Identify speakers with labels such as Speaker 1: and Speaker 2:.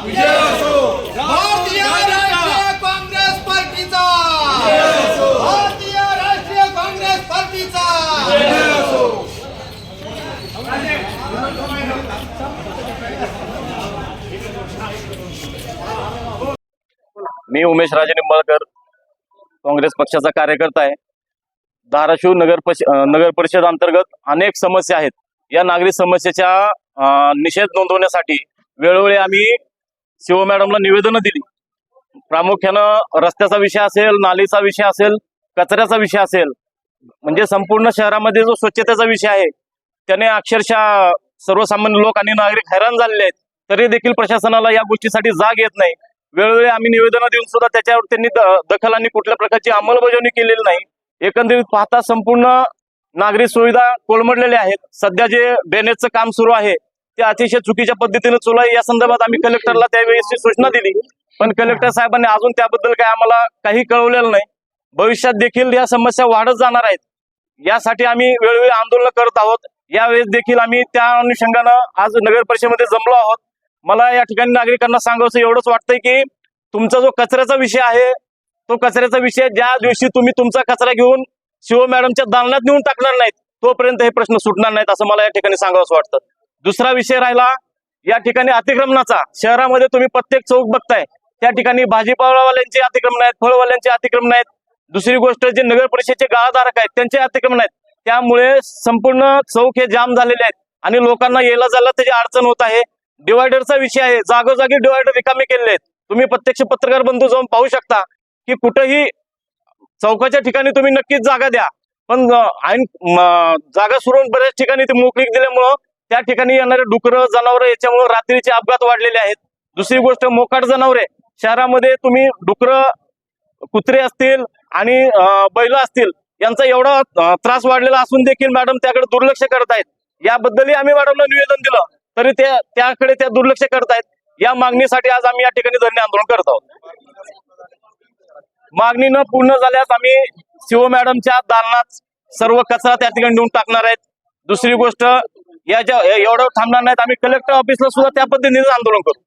Speaker 1: भारतीय राष्ट्रीय काँग्रेस पार्टीचा. भारतीय राष्ट्रीय काँग्रेस पार्टीचा.
Speaker 2: मी उमेश राजे निंबाळकर काँग्रेस पक्षाचा कार्यकर्ता आहे. धाराशिव नगर पश नगर परिषद अंतर्गत अनेक समस्या आहेत. या नागरिक समस्येच्या निषेध नोंदवण्यासाठी वेळोवेळी आम्ही शिव मॅडमला निवेदनं दिली. प्रामुख्यानं रस्त्याचा विषय असेल नालीचा विषय असेल कचऱ्याचा विषय असेल म्हणजे संपूर्ण शहरामध्ये जो स्वच्छतेचा विषय आहे त्याने अक्षरशः सर्वसामान्य लोक आणि नागरिक हैराण झालेले आहेत. तरी देखील प्रशासनाला या गोष्टीसाठी जाग येत नाही. वेळोवेळी आम्ही निवेदनं देऊन सुद्धा त्याच्यावर त्यांनी द- दखल आणि कुठल्या प्रकारची अंमलबजावणी केलेली नाही. एकंदरीत पाहता संपूर्ण नागरिक सुविधा कोलमडलेल्या आहेत. सध्या जे ड्रेनेजचं काम सुरू आहे ते अतिशय चुकीच्या पद्धतीने चुला या संदर्भात आम्ही कलेक्टरला त्यावेळेस सूचना दिली. पण कलेक्टर साहेबांनी अजून त्याबद्दल काय आम्हाला काही कळवलेलं नाही. भविष्यात देखील या समस्या वाढत जाणार आहेत. यासाठी आम्ही वेळोवेळी आंदोलन करत आहोत. यावेळेस देखील आम्ही त्या अनुषंगानं आज नगर परिषदेमध्ये जमलो आहोत. मला या ठिकाणी नागरिकांना सांगावं एवढंच वाटतंय की तुमचा जो कचऱ्याचा विषय आहे तो कचऱ्याचा विषय ज्या दिवशी तुम्ही तुमचा कचरा घेऊन शिव मॅडमच्या दालनात नेऊन टाकणार नाहीत तोपर्यंत हे प्रश्न सुटणार नाहीत असं मला या ठिकाणी सांगावंच वाटतं. दुसरा विषय राहिला या ठिकाणी अतिक्रमणाचा. शहरामध्ये तुम्ही प्रत्येक चौक बघताय त्या ठिकाणी भाजीपालावाल्यांचे अतिक्रमण आहेत फळवाल्यांचे अतिक्रमण आहेत. दुसरी गोष्ट जे नगर परिषदेचे गाळाधारक आहेत त्यांचे अतिक्रमण आहेत. त्यामुळे संपूर्ण चौक हे जाम झालेले आहेत आणि लोकांना यायला जायला त्याची अडचण होत आहे. डिवायडरचा विषय आहे जागोजागी डिवायडर रिकामे केलेले आहेत. तुम्ही प्रत्यक्ष पत्रकार बंधू जाऊन पाहू शकता की कुठेही चौकाच्या ठिकाणी तुम्ही नक्कीच जागा द्या. पण जागा सोडून बऱ्याच ठिकाणी ते मोकळीक दिल्यामुळं त्या ठिकाणी येणारे डुकरं जनावरं याच्यामुळे रात्रीचे अपघात वाढलेले आहेत. दुसरी गोष्ट मोकाट जनावरे. शहरामध्ये तुम्ही डुकरं कुत्रे असतील आणि बैल असतील यांचा एवढा त्रास वाढलेला असून देखील मॅडम त्याकडे दुर्लक्ष करत आहेत. याबद्दलही आम्ही मॅडमला निवेदन दिलं तरी त्या त्याकडे त्या दुर्लक्ष करतायत या मागणीसाठी आज आम्ही या ठिकाणी धरणे आंदोलन करत आहोत. मागणी न पूर्ण झाल्यास आम्ही शिव मॅडमच्या दालनात सर्व कचरा त्या ठिकाणी नेऊन टाकणार आहेत. दुसरी गोष्ट याच्या एवढं थांबणार नाहीत. आम्ही कलेक्टर ऑफिसला सुद्धा त्या पद्धतीने आंदोलन करू.